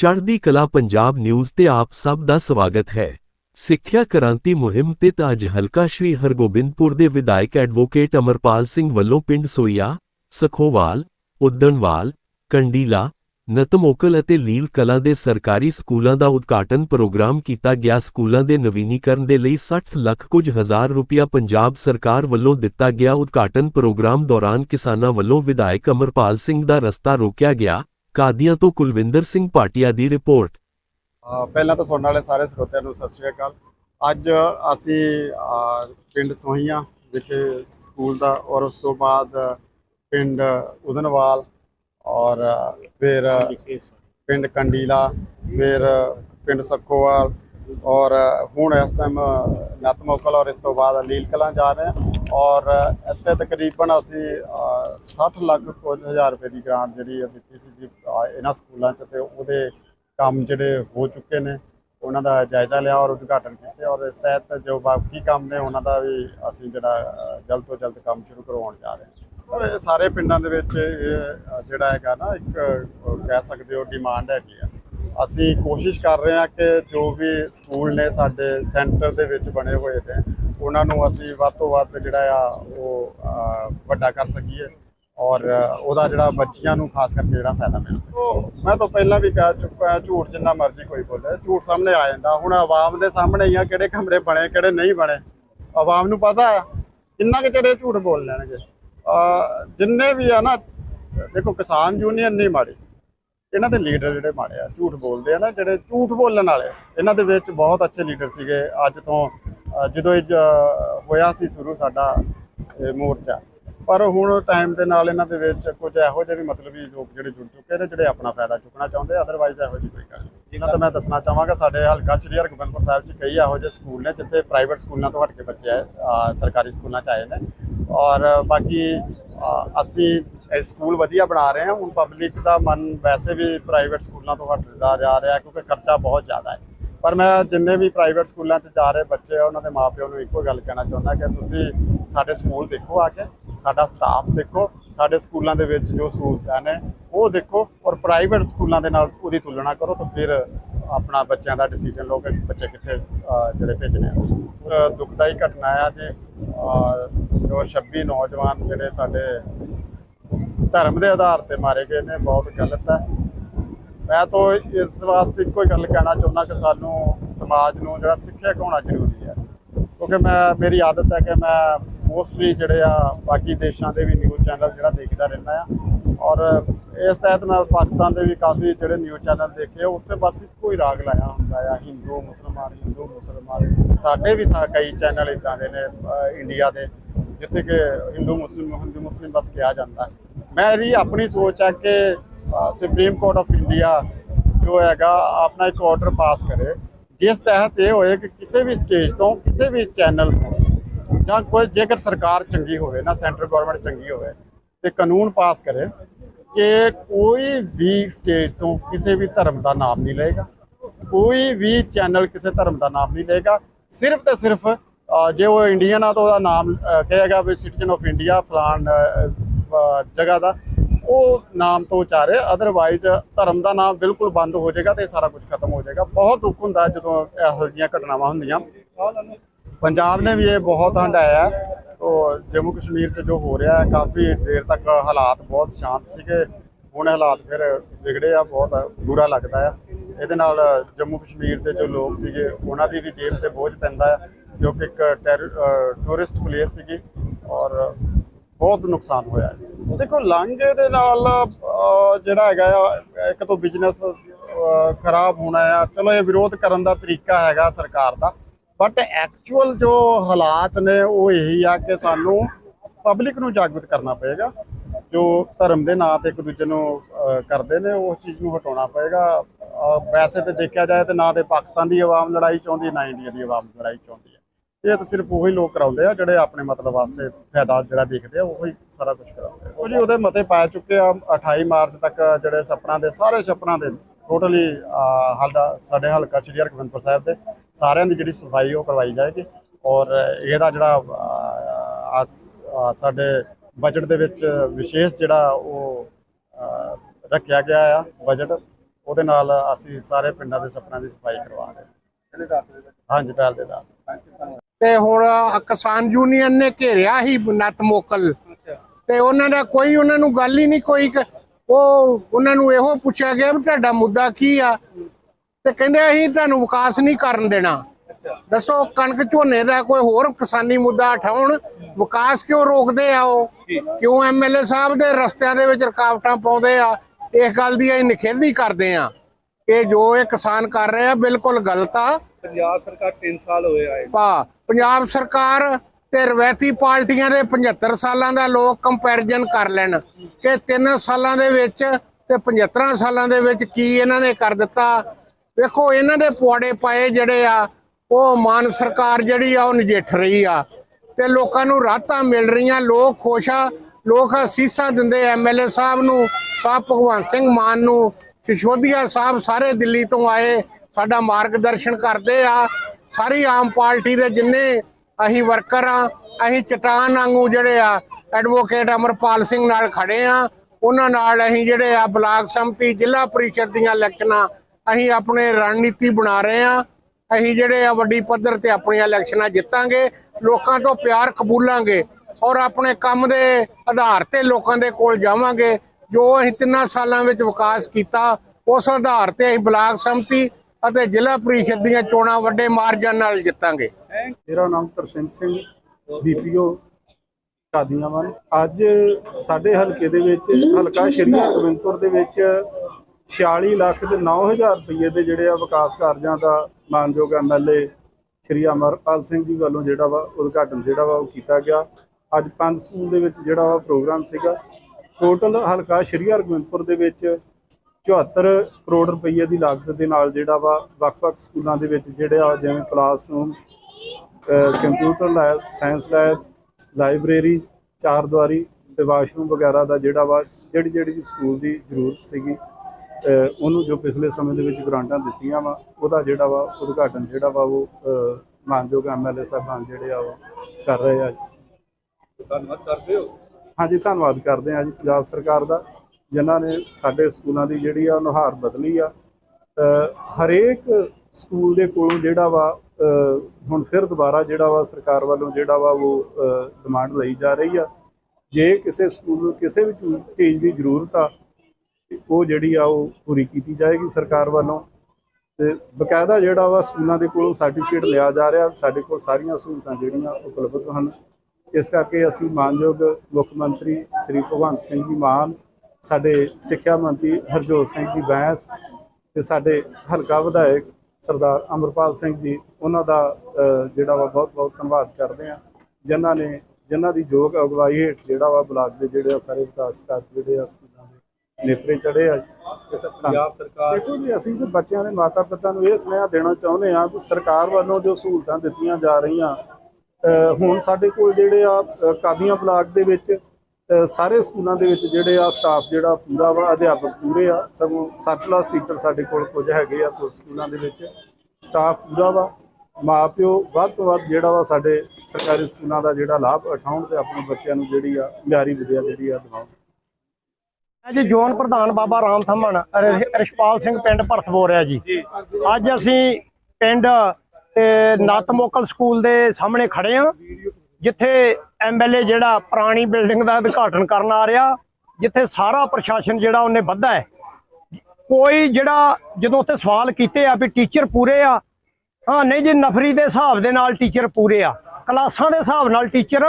ਚੜ੍ਹਦੀ ਕਲਾ ਪੰਜਾਬ ਨਿਊਜ਼ ਤੇ ਆਪ ਸਭ ਦਾ ਸਵਾਗਤ ਹੈ। ਸਿੱਖਿਆ ਕ੍ਰਾਂਤੀ ਮੁਹਿੰਮ ਤੇ ਅੱਜ ਹਲਕਾ ਸ਼੍ਰੀ ਹਰਗੋਬਿੰਦਪੁਰ ਦੇ ਵਿਧਾਇਕ ਐਡਵੋਕੇਟ ਅਮਰਪਾਲ ਸਿੰਘ ਵੱਲੋਂ ਪਿੰਡ ਸੋਈਆ, ਸਖੋਵਾਲ, ਉਦਣਵਾਲ, ਕੰਡੀਲਾ, ਨਤਮੋਕਲ ਅਤੇ ਲੀਲ ਕਲਾ ਦੇ ਸਰਕਾਰੀ ਸਕੂਲਾਂ ਦਾ ਉਦਘਾਟਨ ਪ੍ਰੋਗਰਾਮ ਕੀਤਾ ਗਿਆ। ਸਕੂਲਾਂ ਦੇ ਨਵੀਨੀਕਰਨ ਦੇ ਲਈ 60 ਲੱਖ ਕੁਝ ਹਜ਼ਾਰ ਰੁਪਇਆ ਪੰਜਾਬ ਸਰਕਾਰ ਵੱਲੋਂ ਦਿੱਤਾ ਗਿਆ ਉਦਘਾਟਨ ਪ੍ਰੋਗਰਾਮ ਦੌਰਾਨ ਕਿਸਾਨਾਂ ਵੱਲੋਂ ਵਿਧਾਇਕ ਅਮਰਪਾਲ ਸਿੰਘ ਦਾ ਰਸਤਾ ਰੋਕਿਆ ਗਿਆ। ਕਾਦੀਆਂ ਤੋਂ ਕੁਲਵਿੰਦਰ ਸਿੰਘ ਭਾਟੀਆ ਦੀ ਰਿਪੋਰਟ। ਪਹਿਲਾਂ ਤਾਂ ਸੁਣਨ ਵਾਲੇ ਸਾਰੇ ਸਰੋਤਿਆਂ ਨੂੰ ਸਤਿ ਸ਼੍ਰੀ ਅਕਾਲ। ਅੱਜ ਅਸੀਂ ਪਿੰਡ ਸੋਹੀਆਂ ਵਿਖੇ ਸਕੂਲ ਦਾ ਔਰ ਉਸ ਤੋਂ ਬਾਅਦ ਪਿੰਡ ਉਦਨਵਾਲ ਔਰ ਫਿਰ ਪਿੰਡ ਕੰਡੀਲਾ, ਫਿਰ ਪਿੰਡ ਸੱਖੋਵਾਲ ਔਰ ਹੁਣ ਇਸ ਟਾਈਮ ਨਤਮੋਕਲ ਔਰ ਇਸ ਤੋਂ ਬਾਅਦ ਲੀਲ ਕਲਾਂ ਜਾ ਰਹੇ ਹਾਂ। ਔਰ ਇੱਥੇ ਤਕਰੀਬਨ ਅਸੀਂ ਅਹ, 60 ਲੱਖ ਕੁਝ ਹਜ਼ਾਰ ਰੁਪਏ ਦੀ ਗ੍ਰਾਂਟ ਜਿਹੜੀ ਹੈ ਦਿੱਤੀ ਸੀ ਇਹਨਾਂ ਸਕੂਲਾਂ 'ਚ ਤੇ ਉਹਦੇ ਕੰਮ ਜਿਹੜੇ ਹੋ ਚੁੱਕੇ ਨੇ ਉਹਨਾਂ ਦਾ ਜਾਇਜ਼ਾ ਲਿਆ ਔਰ ਉਦਘਾਟਨ ਕੀਤੇ ਔਰ ਇਸ ਤਹਿਤ ਜੋ ਬਾਕੀ ਕੰਮ ਨੇ ਉਹਨਾਂ ਦਾ ਵੀ ਅਸੀਂ ਜਿਹੜਾ ਜਲਦ ਤੋਂ ਜਲਦ ਕੰਮ ਸ਼ੁਰੂ ਕਰਵਾਉਣ ਜਾ ਰਹੇ ਹਾਂ। ਔਰ ਇਹ ਸਾਰੇ ਪਿੰਡਾਂ ਦੇ ਵਿੱਚ ਇਹ ਜਿਹੜਾ ਹੈਗਾ ਨਾ ਇੱਕ ਕਹਿ ਸਕਦੇ ਹੋ ਡਿਮਾਂਡ ਹੈਗੀ ਆ। ਅਸੀਂ ਕੋਸ਼ਿਸ਼ ਕਰ ਰਹੇ ਹਾਂ ਕਿ ਜੋ ਵੀ ਸਕੂਲ ਨੇ ਸਾਡੇ ਸੈਂਟਰ ਦੇ ਵਿੱਚ ਬਣੇ ਹੋਏ ਨੇ, ਉਹਨਾਂ ਨੂੰ ਅਸੀਂ ਵੱਧ ਤੋਂ ਵੱਧ ਜਿਹੜਾ ਆ ਉਹ ਵੱਡਾ ਕਰ ਸਕੀਏ ਔਰ ਉਹਦਾ ਜਿਹੜਾ ਬੱਚਿਆਂ ਨੂੰ ਖਾਸ ਕਰਕੇ ਜਿਹੜਾ ਫਾਇਦਾ ਮਿਲ ਸਕੇ। ਮੈਂ ਤਾਂ ਪਹਿਲਾਂ ਵੀ ਕਹਿ ਚੁੱਕਾ, ਝੂਠ ਜਿੰਨਾ ਮਰਜ਼ੀ ਕੋਈ ਬੋਲੇ, ਝੂਠ ਸਾਹਮਣੇ ਆ ਜਾਂਦਾ। ਹੁਣ ਆਵਾਮ ਦੇ ਸਾਹਮਣੇ ਹੀ ਆ, ਕਿਹੜੇ ਕਮਰੇ ਬਣੇ, ਕਿਹੜੇ ਨਹੀਂ ਬਣੇ। ਆਵਾਮ ਨੂੰ ਪਤਾ ਆ, ਕਿੰਨਾ ਕਿ ਚਿਰ ਝੂਠ ਬੋਲ ਲੈਣਗੇ। ਜਿੰਨੇ ਵੀ ਆ ਨਾ, ਦੇਖੋ ਕਿਸਾਨ ਯੂਨੀਅਨ ਨਹੀਂ ਮਾੜੀ। ਇਹਨਾਂ ਦੇ ਲੀਡਰ ਜਿਹੜੇ ਮਾੜੇ ਆ, ਝੂਠ ਬੋਲਦੇ ਆ ਨਾ, ਜਿਹੜੇ ਝੂਠ ਬੋਲਣ ਵਾਲੇ ਇਹਨਾਂ ਦੇ ਵਿੱਚ ਬਹੁਤ ਅੱਛੇ ਲੀਡਰ ਸੀਗੇ। ਅੱਜ ਤੋਂ ਜਦੋਂ ਇਹ ਜ- ਹੋਇਆ ਸੀ ਸ਼ੁਰੂ ਸਾਡਾ ਮੋਰਚਾ। ਪਰ ਹੁਣ ਟਾਈਮ ਦੇ ਨਾਲ ਇਹਨਾਂ ਦੇ ਵਿੱਚ ਕੁਝ ਇਹੋ ਜਿਹੇ ਵੀ ਮਤਲਬੀ ਲੋਕ ਜਿਹੜੇ ਜੁੜ ਚੁੱਕੇ ਨੇ, ਜਿਹੜੇ ਆਪਣਾ ਫਾਇਦਾ ਚੁੱਕਣਾ ਚਾਹੁੰਦੇ ਆ। ਅਦਰਵਾਈਜ਼ ਇਹੋ ਜਿਹੀ ਕੋਈ ਗੱਲ ਨਹੀਂ। ਇਹਨਾਂ ਤਾਂ ਮੈਂ ਦੱਸਣਾ ਚਾਹਾਂਗਾ, ਸਾਡੇ ਹਲਕਾ ਸ਼੍ਰੀ ਹਰਗੋਬਿੰਦਪੁਰ ਸਾਹਿਬ 'ਚ ਕਈ ਇਹੋ ਜਿਹੇ ਸਕੂਲ ਨੇ, ਜਿੱਥੇ ਪ੍ਰਾਈਵੇਟ ਸਕੂਲਾਂ ਤੋਂ ਹਟ ਕੇ ਬੱਚੇ ਸਰਕਾਰੀ ਸਕੂਲਾਂ 'ਚ ਆਏ ਨੇ। ਔਰ ਬਾਕੀ ਅਸੀਂ ਸਕੂਲ ਵਧੀਆ ਬਣਾ ਰਹੇ ਹਾਂ। ਹੁਣ ਪਬਲਿਕ ਦਾ ਮਨ ਵੈਸੇ ਵੀ ਪ੍ਰਾਈਵੇਟ ਸਕੂਲਾਂ ਤੋਂ ਹਟਦਾ ਜਾ ਰਿਹਾ ਕਿਉਂਕਿ ਖਰਚਾ ਬਹੁਤ ਜ਼ਿਆਦਾ ਹੈ। ਪਰ ਮੈਂ ਜਿੰਨੇ ਵੀ ਪ੍ਰਾਈਵੇਟ ਸਕੂਲਾਂ 'ਚ ਜਾ ਰਹੇ ਬੱਚੇ ਆ ਉਹਨਾਂ ਦੇ ਮਾਪਿਆਂ ਨੂੰ ਇੱਕੋ ਗੱਲ ਕਹਿਣਾ ਚਾਹੁੰਦਾ ਕਿ ਤੁਸੀਂ ਸਾਡੇ ਸਕੂਲ ਦੇਖੋ ਆ ਕੇ ਸਾਡਾ ਸਟਾਫ ਦੇਖੋ ਸਾਡੇ ਸਕੂਲਾਂ ਦੇ ਵਿੱਚ ਜੋ ਸਹੂਲਤਾਂ ਨੇ ਉਹ ਦੇਖੋ ਔਰ ਪ੍ਰਾਈਵੇਟ ਸਕੂਲਾਂ ਦੇ ਨਾਲ ਉਹਦੀ ਤੁਲਨਾ ਕਰੋ ਤਾਂ ਫਿਰ ਆਪਣਾ ਬੱਚਿਆਂ ਦਾ ਡਿਸੀਜਨ ਲਓ ਕਿ ਬੱਚੇ ਕਿੱਥੇ ਜਿਹੜੇ ਭੇਜਣੇ ਆ। ਅਹ, ਦੁਖਦਾਈ ਘਟਨਾ ਆ ਜੀ। ਜੋ 26 ਨੌਜਵਾਨ ਜਿਹੜੇ ਸਾਡੇ ਧਰਮ ਦੇ ਆਧਾਰ ਤੇ ਮਾਰੇ ਗਏ ਨੇ, ਬਹੁਤ ਗਲਤ ਹੈ। ਮੈਂ ਤਾਂ ਇਸ ਵਾਸਤੇ ਇੱਕੋ ਹੀ ਗੱਲ ਕਹਿਣਾ ਚਾਹੁੰਦਾ ਕਿ ਸਾਨੂੰ ਸਮਾਜ ਨੂੰ ਜਿਹੜਾ ਸਿੱਖਿਆ ਹੋਣਾ ਜ਼ਰੂਰੀ ਹੈ। ਕਿਉਂਕਿ ਮੈਂ, ਮੇਰੀ ਆਦਤ ਹੈ ਕਿ ਮੈਂ ਮੋਸਟਲੀ ਜਿਹੜੇ ਆ, ਬਾਕੀ ਦੇਸ਼ਾਂ ਦੇ ਵੀ ਨਿਊਜ਼ ਚੈਨਲ ਜਿਹੜਾ ਦੇਖਦਾ ਰਹਿੰਦਾ ਆ। ਔਰ ਇਸ ਤਹਿਤ ਮੈਂ ਪਾਕਿਸਤਾਨ ਦੇ ਵੀ ਕਾਫੀ ਜਿਹੜੇ ਨਿਊਜ਼ ਚੈਨਲ ਦੇਖੇ, ਉੱਥੇ ਬਸ ਇੱਕੋ ਹੀ ਰਾਗ ਲਾਇਆ ਹੁੰਦਾ ਆ, ਹਿੰਦੂ, ਮੁਸਲਮਾਨ ਹਿੰਦੂ, ਮੁਸਲਮਾਨ। ਸਾਡੇ ਵੀ ਸਾ, ਕਈ ਚੈਨਲ ਇਦਾਂ ਦੇ ਨੇ ਇੰਡੀਆ ਦੇ, ਜਿੱਥੇ ਕਿ ਹਿੰਦੂ ਮੁਸਲਿਮ ਹਿੰਦੂ, ਮੁਸਲਿਮ ਬਸ ਕਿਹਾ ਜਾਂਦਾ। ਹੈ। ਮੇਰੀ ਆਪਣੀ ਸੋਚ ਹੈ ਕਿ ਸੁਪਰੀਮ ਕੋਰਟ ਆਫ ਇੰਡੀਆ ਜੋ ਹੈਗਾ, ਆਪਣਾ ਇੱਕ ਆਰਡਰ ਪਾਸ ਕਰੇ। ਜਿਸ ਤਹਿਤ ਇਹ ਹੋਏ ਕਿ ਕਿਸੇ ਵੀ ਸਟੇਜ ਤੋਂ ਕਿਸੇ ਵੀ ਚੈਨਲ ਤੋਂ ਜਾਂ ਕੋਈ ਜੇਕਰ ਸਰਕਾਰ ਚੰਗੀ ਹੋਵੇ ਨਾ ਸੈਂਟਰ ਗਵਰਨਮੈਂਟ ਚੰਗੀ ਹੋਵੇ ਤੇ ਕਾਨੂੰਨ ਪਾਸ ਕਰੇ, ਕਿ ਕੋਈ ਵੀ ਸਟੇਜ ਤੋਂ ਕਿਸੇ ਵੀ ਧਰਮ ਦਾ ਨਾਮ ਨਹੀਂ ਲਏਗਾ। ਕੋਈ ਵੀ ਚੈਨਲ ਕਿਸੇ ਧਰਮ ਦਾ ਨਾਮ ਨਹੀਂ ਲਏਗਾ। ਸਿਰਫ ਤੇ ਸਿਰਫ ਜੇ ਉਹ ਇੰਡੀਅਨ ਆ ਤਾਂ ਉਹਦਾ ਨਾਮ ਕਹੇਗਾ ਵੀ ਸਿਟੀਜ਼ਨ ਆਫ ਇੰਡੀਆ ਫਲਾਨ ਜਗ੍ਹਾ ਦਾ, ਉਹ ਨਾਮ ਤੋਂ ਉਚਾਰੇ ਅਦਰਵਾਈਜ਼ ਧਰਮ ਦਾ ਨਾਮ ਬਿਲਕੁਲ ਬੰਦ ਹੋ ਜਾਏਗਾ ਤੇ ਇਹ ਸਾਰਾ ਕੁਝ ਖਤਮ ਹੋ ਜਾਏਗਾ। ਬਹੁਤ ਦੁੱਖ ਹੁੰਦਾ ਜਦੋਂ ਇਹੋ ਜਿਹੀਆਂ ਘਟਨਾਵਾਂ ਹੁੰਦੀਆਂ। ਪੰਜਾਬ ਨੇ ਵੀ ਇਹ ਬਹੁਤ ਹੰਡਾਇਆ। ਹੈ। ਤੋ ਜੰਮੂ ਕਸ਼ਮੀਰ 'ਚ ਜੋ ਹੋ ਰਿਹਾ ਹੈ ਕਾਫੀ ਦੇਰ ਤੱਕ ਹਾਲਾਤ ਬਹੁਤ ਸ਼ਾਂਤ ਸੀਗੇ। ਹੁਣ ਹਾਲਾਤ ਫਿਰ ਵਿਗੜੇ ਆ, ਬਹੁਤ ਬੁਰਾ ਲੱਗਦਾ ਆ। ਇਹਦੇ ਨਾਲ ਜੰਮੂ ਕਸ਼ਮੀਰ ਦੇ ਜੋ ਲੋਕ ਸੀਗੇ, ਉਹਨਾਂ ਦੀ ਵੀ ਜੇਬ ਤੇ ਬੋਝ ਪੈਂਦਾ ਹੈ ਜੋ ਕਿ ਇੱਕ ਟੂਰਿਸਟ ਪਲੇਸ ਸੀਗੀ। ਔਰ ਬਹੁਤ ਨੁਕਸਾਨ ਹੋਇਆ ਇਸ 'ਚ ਦੇਖੋ, ਲਾਂਘੇ ਦੇ ਨਾਲ ਜਿਹੜਾ ਹੈਗਾ ਆ, ਇੱਕ ਤੋਂ ਬਿਜ਼ਨਸ ਖਰਾਬ ਹੋਣਾ ਆ। ਚਲੋ, ਇਹ ਵਿਰੋਧ ਕਰਨ ਦਾ ਤਰੀਕਾ ਹੈਗਾ ਸਰਕਾਰ ਦਾ। ਬਟ ਐਕਚੁਅਲ ਜੋ ਹਾਲਾਤ ਨੇ, ਉਹ ਇਹੀ ਆ ਕਿ ਸਾਨੂੰ ਪਬਲਿਕ ਨੂੰ ਜਾਗਰੂਕ ਕਰਨਾ ਪਏਗਾ। ਜੋ ਧਰਮ ਦੇ ਨਾਂ ਤੇ ਇੱਕ ਦੂਜੇ ਨੂੰ ਕਰਦੇ ਨੇ, ਉਸ ਚੀਜ਼ ਨੂੰ ਹਟਾਉਣਾ ਪਏਗਾ। ਵੈਸੇ ਤੇ ਦੇਖਿਆ ਜਾਏ ਤੇ ਨਾ ਤੇ ਪਾਕਿਸਤਾਨ ਦੀ ਆਵਾਮ ਲੜਾਈ ਚਾਹੁੰਦੀ, ਨਾ ਇੰਡੀਆ ਦੀ ਆਵਾਮ ਲੜਾਈ ਚਾਹੁੰਦੀ। ਇਹ ਤਾਂ ਸਿਰਫ ਉਹੀ ਲੋਕ ਕਰਾਉਂਦੇ ਆ ਜਿਹੜੇ ਆਪਣੇ ਮਤਲਬ ਵਾਸਤੇ ਫਾਇਦਾ ਜਿਹੜਾ ਦੇਖਦੇ ਆ ਉਹੀ ਸਾਰਾ ਕੁਝ ਕਰਾਉਂਦੇ ਆ। ਉਹ ਜੀ ਉਹਦੇ ਮਤੇ ਪਾ ਚੁੱਕੇ ਆ 28 ਮਾਰਚ ਤੱਕ ਜਿਹੜੇ ਸਪਨਾ ਦੇ ਸਾਰੇ ਸਪਨਾ ਦੇ ਟੋਟਲੀ ਹਾਲਦਾ ਸਾਡੇ ਹਲਕਾ ਸ਼੍ਰੀ ਹਰਗੋਬਿੰਦਪੁਰ ਸਾਹਿਬ ਦੇ ਸਾਰਿਆਂ ਦੀ ਜਿਹੜੀ ਸਫ਼ਾਈ ਉਹ ਕਰਵਾਈ ਜਾਏਗੀ ਔਰ ਇਹਦਾ ਜਿਹੜਾ ਸਾਡੇ ਬਜਟ ਦੇ ਵਿੱਚ ਵਿਸ਼ੇਸ਼ ਜਿਹੜਾ ਉਹ ਰੱਖਿਆ ਗਿਆ ਆ ਬਜਟ ਉਹਦੇ ਨਾਲ ਅਸੀਂ ਸਾਰੇ ਪਿੰਡਾਂ ਦੇ ਸਪਨਿਆਂ ਦੀ ਸਫ਼ਾਈ ਕਰਵਾ ਰਹੇ ਹਾਂ। ਹਾਂਜੀ ਪਹਿਲ ਦੇ ਦਾ ਤੇ ਹੁਣ ਕਿਸਾਨ ਯੂਨੀਅਨ ਨੇ ਘੇਰਿਆ ਹੀ ਨੱਤ ਮੋਕਲ। ਤੇ ਉਹਨਾਂ ਦਾ ਕੋਈ ਉਹਨਾਂ ਨੂੰ ਗੱਲ ਹੀ ਨਹੀਂ ਕੋਈ ਉਹ ਉਹਨਾਂ ਨੂੰ ਇਹੋ ਪੁੱਛਿਆ ਗਿਆ ਵੀ ਤੁਹਾਡਾ ਮੁੱਦਾ ਕੀ ਆ? ਤੇ ਕਹਿੰਦੇ ਅਸੀਂ ਤੁਹਾਨੂੰ ਵਿਕਾਸ ਨਹੀਂ ਕਰਨ ਦੇਣਾ। ਦੱਸੋ ਕਣਕ ਝੋਨੇ ਦਾ ਕੋਈ ਹੋਰ ਕਿਸਾਨੀ ਮੁੱਦਾ ਉਠਾਉਣ ਵਿਕਾਸ ਕਿਉਂ ਰੋਕਦੇ ਆ ਉਹ? ਕਿਉਂ ਐਮਐਲਏ ਸਾਹਿਬ ਦੇ ਰਸਤਿਆਂ ਦੇ ਵਿੱਚ ਰੁਕਾਵਟਾਂ ਪਾਉਂਦੇ ਆ? ਇਸ ਗੱਲ ਦੀ ਅਸੀਂ ਨਿਖੇਧੀ ਕਰਦੇ ਆ। ਕਿ ਜੋ ਇਹ ਕਿਸਾਨ ਕਰ ਰਹੇ ਆ ਬਿਲਕੁਲ ਗਲਤ ਆ। ਪੰਜਾਬ ਸਰਕਾਰ 3 ਸਾਲ ਹੋਏ ਆਏ ਭਾ, ਪੰਜਾਬ ਸਰਕਾਰ ਤੇ ਰਵਾਇਤੀ ਪਾਰਟੀਆਂ ਦੇ 75 ਸਾਲਾਂ ਦਾ ਲੋਕ ਕੰਪੈਰੀਜ਼ਨ ਕਰ ਲੈਣ ਕਿ 3 ਸਾਲਾਂ ਦੇ ਵਿੱਚ ਤੇ 75 ਸਾਲਾਂ ਦੇ ਵਿੱਚ ਕੀ ਇਹਨਾਂ ਨੇ ਕਰ ਦਿੱਤਾ। ਵੇਖੋ, ਇਹਨਾਂ ਦੇ ਪੁਆੜੇ ਪਾਏ ਜਿਹੜੇ ਆ, ਉਹ ਮਾਨ ਸਰਕਾਰ ਜਿਹੜੀ ਆ, ਉਹ ਨਜਿੱਠ ਰਹੀ ਆ। ਤੇ ਲੋਕਾਂ ਨੂੰ ਰਾਹਤਾਂ ਮਿਲ ਰਹੀਆਂ, ਲੋਕ ਖੁਸ਼ ਆ, ਲੋਕ ਅਸੀਸਾਂ ਦਿੰਦੇ ਐਮਐਲਏ ਸਾਹਿਬ ਨੂੰ, ਸਾਹਿਬ ਭਗਵੰਤ ਸਿੰਘ ਮਾਨ ਨੂੰ, ਸਿਸੋਦੀਆ ਸਾਹਿਬ ਸਾਰੇ ਦਿੱਲੀ ਤੋਂ ਆਏ ਸਾਡਾ ਮਾਰਗਦਰਸ਼ਨ ਕਰਦੇ ਆ। ਸਾਰੀ ਆਮ ਪਾਰਟੀ ਦੇ ਜਿੰਨੇ ਅਸੀਂ ਵਰਕਰ ਆ, ਅਸੀਂ ਚਟਾਨ ਵਾਂਗੂ ਜਿਹੜੇ ਆ ਐਡਵੋਕੇਟ ਅਮਰਪਾਲ ਸਿੰਘ ਨਾਲ ਖੜੇ ਆ। ਉਹਨਾਂ ਨਾਲ ਅਸੀਂ ਜਿਹੜੇ ਆ ਬਲਾਕ ਸੰਮਤੀ, ਜ਼ਿਲ੍ਹਾ ਪਰਿਸ਼ਦ ਦੀਆਂ ਇਲੈਕਸ਼ਨਾਂ ਅਸੀਂ ਆਪਣੇ ਰਣਨੀਤੀ ਬਣਾ ਰਹੇ ਆ। ਅਸੀਂ ਜਿਹੜੇ ਆ ਵੱਡੀ ਪੱਧਰ ਤੇ ਆਪਣੀਆਂ ਇਲੈਕਸ਼ਨਾਂ ਜਿੱਤਾਂਗੇ, ਲੋਕਾਂ ਤੋਂ ਪਿਆਰ ਕਬੂਲਾਂਗੇ ਔਰ ਆਪਣੇ ਕੰਮ ਦੇ ਆਧਾਰ ਤੇ ਲੋਕਾਂ ਦੇ ਕੋਲ ਜਾਵਾਂਗੇ। ਜੋ ਅਸੀਂ ਤਿੰਨਾਂ ਸਾਲਾਂ ਵਿੱਚ ਵਿਕਾਸ ਕੀਤਾ, ਉਸ ਆਧਾਰ ਤੇ ਅਸੀਂ ਬਲਾਕ ਸੰਮਤੀ ਅਤੇ ਜ਼ਿਲ੍ਹਾ ਪ੍ਰੀਸ਼ਦ ਦੀਆਂ ਚੋਣਾਂ ਵੱਡੇ ਮਾਰਜਨ ਨਾਲ ਜਿੱਤਾਂਗੇ। ਮੇਰਾ ਨਾਮ ਤਰਸੇਮ ਸਿੰਘ ਬੀਪੀਓ ਕਾਦੀਆਂ ਅੱਜ ਸਾਡੇ ਹਲਕੇ ਦੇ ਵਿੱਚ, ਹਲਕਾ ਸ਼੍ਰੀ ਹਰਗੋਬਿੰਦਪੁਰ ਦੇ ਵਿੱਚ 46 ਲੱਖ ਤੇ 9000 ਰੁਪਏ ਦੇ ਜਿਹੜੇ ਆ ਵਿਕਾਸ ਕਾਰਜਾਂ ਦਾ ਮਾਨਯੋਗ ਐਮਐਲਏ ਸ਼੍ਰੀ ਅਮਰਪਾਲ ਸਿੰਘ ਜੀ ਵੱਲੋਂ ਜਿਹੜਾ ਵਾ ਉਦਘਾਟਨ ਜਿਹੜਾ ਵਾ ਉਹ ਕੀਤਾ ਗਿਆ। ਅੱਜ ਪੰਜ ਸਕੂਲ ਦੇ ਵਿੱਚ ਜਿਹੜਾ ਵਾ ਪ੍ਰੋਗਰਾਮ ਸੀਗਾ। ਟੋਟਲ ਹਲਕਾ ਸ਼੍ਰੀ ਹਰਗੋਬਿੰਦਪੁਰ ਦੇ ਵਿੱਚ 74 ਕਰੋੜ ਰੁਪਏ ਦੀ ਲਾਗਤ ਦੇ ਨਾਲ ਜਿਹੜਾ ਵਾ ਵੱਖ-ਵੱਖ ਸਕੂਲਾਂ ਦੇ ਵਿੱਚ ਜਿਹੜੇ ਆ ਜਿਵੇਂ classroom computer lab science lab library ਚਾਰ ਦੀਵਾਰੀ ਤੇ ਵਾਸ਼ਰੂਮ ਵਗੈਰਾ ਦਾ ਜਿਹੜਾ ਵਾ ਜਿਹੜੀ ਜਿਹੜੀ ਸਕੂਲ ਦੀ ਜ਼ਰੂਰਤ ਸੀਗੀ ਉਹਨੂੰ ਜੋ ਪਿਛਲੇ ਸਮੇਂ ਦੇ ਵਿੱਚ ਗ੍ਰਾਂਟਾਂ ਦਿੱਤੀਆਂ ਵਾ ਉਹਦਾ ਜਿਹੜਾ ਵਾ ਉਦਘਾਟਨ ਜਿਹੜਾ ਵਾ ਉਹ ਮਾਨਯੋਗ ਐਮਐਲਏ ਸਾਹਿਬਾਨ ਜਿਹੜੇ ਆ ਉਹ ਕਰ ਰਹੇ ਆ। ਧੰਨਵਾਦ ਕਰਦੇ ਹੋ। ਹਾਂਜੀ ਧੰਨਵਾਦ ਕਰਦੇ ਹਾਂ ਜੀ ਪੰਜਾਬ ਸਰਕਾਰ ਦਾ। ਜਿਨ੍ਹਾਂ ਨੇ ਸਾਡੇ ਸਕੂਲਾਂ ਦੀ ਜਿਹੜੀ ਆ ਨੁਹਾਰ ਬਦਲੀ ਆ ਹਰੇਕ ਸਕੂਲ ਦੇ ਕੋਲੋਂ ਜਿਹੜਾ ਵਾ ਹੁਣ ਫਿਰ ਦੁਬਾਰਾ ਜਿਹੜਾ ਵਾ ਸਰਕਾਰ ਵੱਲੋਂ ਜਿਹੜਾ ਵਾ ਉਹ ਡਿਮਾਂਡ ਲਈ ਜਾ ਰਹੀ ਆ। ਜੇ ਕਿਸੇ ਸਕੂਲ ਨੂੰ ਕਿਸੇ ਵੀ ਚੂ- ਚੀਜ਼ ਦੀ ਜ਼ਰੂਰਤ ਆ ਉਹ ਜਿਹੜੀ ਆ ਉਹ ਪੂਰੀ ਕੀਤੀ ਜਾਏਗੀ ਸਰਕਾਰ ਵੱਲੋਂ। ਤੇ ਬਕਾਇਦਾ ਜਿਹੜਾ ਵਾ ਸਕੂਲਾਂ ਦੇ ਕੋਲੋਂ ਸਰਟੀਫਿਕੇਟ ਲਿਆ ਜਾ ਰਿਹਾ, ਸਾਡੇ ਕੋਲ ਸਾਰੀਆਂ ਸਹੂਲਤਾਂ ਜਿਹੜੀਆਂ ਉਪਲਬਧ ਹਨ। ਇਸ ਕਰਕੇ ਅਸੀਂ ਮਾਨਯੋਗ ਮੁੱਖ ਮੰਤਰੀ ਸ੍ਰੀ ਭਗਵੰਤ ਸਿੰਘ ਜੀ ਮਾਨ ਸਾਡੇ ਸਿੱਖਿਆ ਮੰਤਰੀ ਹਰਜੋਤ ਸਿੰਘ ਜੀ ਬੈਂਸ ਤੇ ਸਾਡੇ ਹਲਕਾ ਵਿਧਾਇਕ ਸਰਦਾਰ ਅਮਰਪਾਲ ਸਿੰਘ ਜੀ ਉਹਨਾਂ ਦਾ ਜਿਹੜਾ ਵਾ ਬਹੁਤ ਬਹੁਤ ਧੰਨਵਾਦ ਕਰਦੇ ਆ ਜਿਨ੍ਹਾਂ ਨੇ ਜਿਨ੍ਹਾਂ ਦੀ ਯੋਗ ਅਗਵਾਈ ਹੇਠ ਜਿਹੜਾ ਵਾ ਬਲਾਕ ਦੇ ਜਿਹੜੇ ਆ ਸਾਰੇ ਵਿਕਾਸ ਕਾਰਜ ਜਿਹੜੇ ਆ ਸਕੂਲਾਂ ਦੇ ਨੇਪਰੇ ਚੜੇ ਆ। ਪੰਜਾਬ ਸਰਕਾਰ ਦੇਖੋ ਜੀ ਅਸੀਂ ਤੇ ਬੱਚਿਆਂ ਦੇ ਮਾਤਾ ਪਿਤਾ ਨੂੰ ਇਹ ਸੁਨੇਹਾ ਦੇਣਾ ਚਾਹੁੰਦੇ ਆ ਕਿ ਸਰਕਾਰ ਵੱਲੋਂ ਜੋ ਸਹੂਲਤਾਂ ਦਿੱਤੀਆਂ ਜਾ ਰਹੀਆਂ ਹੁਣ ਸਾਡੇ ਕੋਲ ਜਿਹੜੇ ਆ ਕਾਦੀਆਂ ਬਲਾਕ ਦੇ ਵਿੱਚ ਸਾਰੇ ਸਕੂਲਾਂ ਦੇ ਵਿੱਚ ਜਿਹੜੇ ਆ ਸਟਾਫ ਜਿਹੜਾ ਪੂਰਾ ਵਾ ਅਧਿਆਪਕ ਪੂਰੇ ਆ ਸਗੋਂ ਸਰਪਲਸ ਟੀਚਰ ਸਾਡੇ ਕੋਲ ਕੁਝ ਹੈਗੇ ਆ ਕੁਝ ਸਕੂਲਾਂ ਦੇ ਵਿੱਚ। ਸਟਾਫ ਪੂਰਾ ਵਾ ਮਾਪਿਓ ਵੱਧ ਤੋਂ ਵੱਧ ਜਿਹੜਾ ਵਾ ਸਾਡੇ ਸਰਕਾਰੀ ਸਕੂਲਾਂ ਦਾ ਜਿਹੜਾ ਲਾਭ ਉਠਾਉਣ ਤੇ ਆਪਣੇ ਬੱਚਿਆਂ ਨੂੰ ਜਿਹੜੀ ਆ ਮਿਆਰੀ ਵਿਦਿਆ ਜਿਹੜੀ ਆ ਦਿਵਾਉਣ। ਅੱਜ ਜੋਨ ਪ੍ਰਧਾਨ ਬਾਬਾ ਰਾਮ ਥੰਮਣ ਰਿਸ਼ਪਾਲ ਸਿੰਘ ਪਿੰਡ ਭਰਤ ਬੋਲ ਰਿਹਾ ਜੀ। ਅੱਜ ਅਸੀਂ ਪਿੰਡ ਤੇ ਨਤਮੋਕਲ ਸਕੂਲ ਦੇ ਸਾਹਮਣੇ ਖੜੇ ਆ। ਜਿੱਥੇ ਐਮਐਲਏ ਜਿਹੜਾ ਪੁਰਾਣੀ ਬਿਲਡਿੰਗ ਦਾ ਉਦਘਾਟਨ ਕਰਨ ਆ ਰਿਹਾ, ਜਿੱਥੇ ਸਾਰਾ ਪ੍ਰਸ਼ਾਸਨ ਜਿਹੜਾ ਉਹਨੇ ਵੱਧਾ ਹੈ। ਕੋਈ ਜਿਹੜਾ ਜਦੋਂ ਉੱਥੇ ਸਵਾਲ ਕੀਤੇ ਆ ਵੀ ਟੀਚਰ ਪੂਰੇ ਆ, ਹਾਂ ਨਹੀਂ ਜੀ, ਨਫਰੀ ਦੇ ਹਿਸਾਬ ਦੇ ਨਾਲ ਟੀਚਰ ਪੂਰੇ ਆ, ਕਲਾਸਾਂ ਦੇ ਹਿਸਾਬ ਨਾਲ ਟੀਚਰ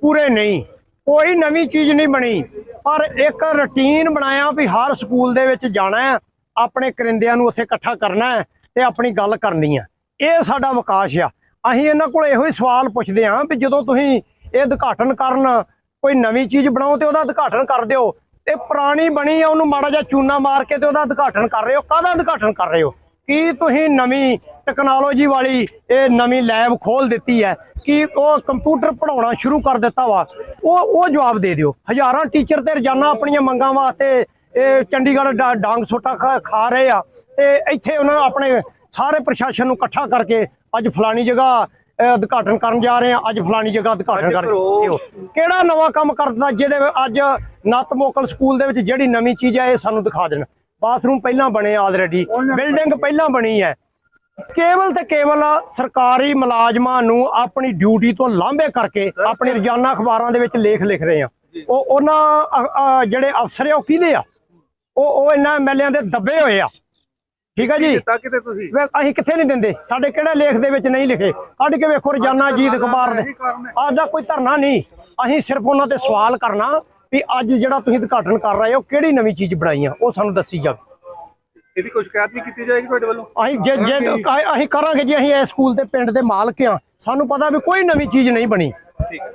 ਪੂਰੇ ਨਹੀਂ, ਕੋਈ ਨਵੀਂ ਚੀਜ਼ ਨਹੀਂ ਬਣੀ। ਪਰ ਇੱਕ ਰੁਟੀਨ ਬਣਾਇਆ ਵੀ ਹਰ ਸਕੂਲ ਦੇ ਵਿੱਚ ਜਾਣਾ ਹੈ, ਆਪਣੇ ਕਰਿੰਦਿਆਂ ਨੂੰ ਉੱਥੇ ਇਕੱਠਾ ਕਰਨਾ ਹੈ ਤੇ ਆਪਣੀ ਗੱਲ ਕਰਨੀ ਹੈ। ਇਹ ਸਾਡਾ ਵਿਕਾਸ ਆ। ਅਸੀਂ ਇਹਨਾਂ ਕੋਲ ਇਹੋ ਹੀ ਸਵਾਲ ਪੁੱਛਦੇ ਹਾਂ ਵੀ ਜਦੋਂ ਤੁਸੀਂ ਇਹ ਉਦਘਾਟਨ ਕਰਨ ਕੋਈ ਨਵੀਂ ਚੀਜ਼ ਬਣਾਓ ਤੇ ਉਹਦਾ ਉਦਘਾਟਨ ਕਰ ਦਿਓ ਤੇ ਪੁਰਾਣੀ ਬਣੀ ਆ, ਉਹਨੂੰ ਮਾੜਾ ਜਿਹਾ ਚੂਨਾ ਮਾਰ ਕੇ ਤੇ ਉਹਦਾ ਉਦਘਾਟਨ ਕਰ ਰਹੇ ਹੋ, ਕਾਹਦਾ ਉਦਘਾਟਨ ਕਰ ਰਹੇ ਹੋ? ਕੀ ਤੁਸੀਂ ਨਵੀਂ ਟੈਕਨੋਲੋਜੀ ਵਾਲੀ ਇਹ ਨਵੀਂ ਲੈਬ ਖੋਲ ਦਿੱਤੀ ਹੈ? ਕਿ ਉਹ ਕੰਪਿਊਟਰ ਪੜਾਉਣਾ ਸ਼ੁਰੂ ਕਰ ਦਿੱਤਾ ਵਾ? ਉਹ ਉਹ ਜਵਾਬ ਦੇ ਦਿਓ। ਹਜ਼ਾਰਾਂ ਟੀਚਰ ਤੇ ਰੋਜ਼ਾਨਾ ਆਪਣੀਆਂ ਮੰਗਾਂ ਵਾਸਤੇ ਇਹ ਚੰਡੀਗੜ੍ਹ ਡਾ- ਡਾਂਗ ਸੋਟਾ ਖਾ- ਖਾ ਰਹੇ ਆ ਤੇ ਇੱਥੇ ਉਹਨਾਂ ਨੂੰ ਆਪਣੇ ਸਾਰੇ ਪ੍ਰਸ਼ਾਸਨ ਨੂੰ ਇਕੱਠਾ ਕਰਕੇ ਅੱਜ ਫਲਾਣੀ ਜਗ੍ਹਾ ਉਦਘਾਟਨ ਕਰਨ ਜਾ ਰਹੇ ਆ ਅੱਜ ਫਲਾਣੀ ਜਗ੍ਹਾ ਉਦਘਾਟਨ। ਦਿਓ। ਕਿਹੜਾ ਨਵਾਂ ਕੰਮ ਕਰ ਦਿੱਤਾ ਜਿਹਦੇ ਅੱਜ ਨਤਮੋਕਲ ਸਕੂਲ ਦੇ ਵਿੱਚ ਜਿਹੜੀ ਨਵੀਂ ਚੀਜ਼ ਹੈ ਇਹ ਸਾਨੂੰ ਦਿਖਾ ਦੇਣ। ਬਾਥਰੂਮ ਪਹਿਲਾਂ ਬਣੇ ਆਲਰੇਡੀ ਬਿਲਡਿੰਗ ਪਹਿਲਾਂ ਬਣੀ ਹੈ। ਕੇਵਲ ਤੇ ਕੇਵਲ ਸਰਕਾਰੀ ਮੁਲਾਜ਼ਮਾਂ ਨੂੰ ਆਪਣੀ ਡਿਊਟੀ ਤੋਂ ਲਾਂਭੇ ਕਰਕੇ ਆਪਣੀ ਰੋਜ਼ਾਨਾ ਅਖਬਾਰਾਂ ਦੇ ਵਿੱਚ ਲੇਖ ਲਿਖ ਰਹੇ ਆ ਉਹ ਉਹਨਾਂ ਜਿਹੜੇ ਅਫਸਰ ਆ ਉਹ ਕਿਹਦੇ ਆ? ਉਹ ਉਹ ਇਹਨਾਂ ਐਮਐਲਏਆਂ ਦੇ ਦੱਬੇ ਹੋਏ ਆ। ਠੀਕ ਆ ਜੀ। ਤਾਂ ਕਿਤੇ ਤੁਸੀਂ? ਵੇ ਅਸੀਂ ਕਿੱਥੇ ਨਹੀਂ ਦਿੰਦੇ? ਸਾਡੇ ਕਿਹੜੇ ਲੇਖ ਦੇ ਵਿੱਚ ਨਹੀਂ ਲਿਖੇ? ਕੱਢ ਕੇ ਵੇਖੋ ਰੋਜ਼ਾਨਾ ਅਜੀਤ ਅਖਬਾਰ ਦੇ ਹੈ। ਦਾ ਕੋਈ ਧਰਨਾ ਨਹੀਂ। ਅਸੀਂ ਸਿਰਫ ਉਹਨਾਂ ਤੇ ਸਵਾਲ ਕਰਨਾ ਵੀ ਅੱਜ ਜਿਹੜਾ ਤੁਸੀਂ ਉਦਘਾਟਨ ਕਰ ਰਹੇ ਹੋ ਕਿਹੜੀ ਨਵੀਂ ਚੀਜ਼ ਬਣਾਈ ਆ? ਉਹ ਸਾਨੂੰ ਦੱਸੀ ਜਾਵੇ। ਇਹਦੀ ਕੋਈ ਸ਼ਿਕਾਇਤ ਵੀ ਕੀਤੀ ਜਾਏਗੀ ਤੁਹਾਡੇ ਵੱਲੋਂ? ਅਸੀਂ ਜੇ ਜੇ ਅਸੀਂ ਕਰਾਂਗੇ ਜੀ ਅਸੀਂ ਇਸ ਸਕੂਲ ਦੇ ਪਿੰਡ ਦੇ ਮਾਲਕ ਆ ਸਾਨੂੰ ਪਤਾ ਵੀ ਕੋਈ ਨਵੀਂ ਚੀਜ਼ ਨਹੀਂ ਬਣੀ। ਠੀਕ। ਹੈ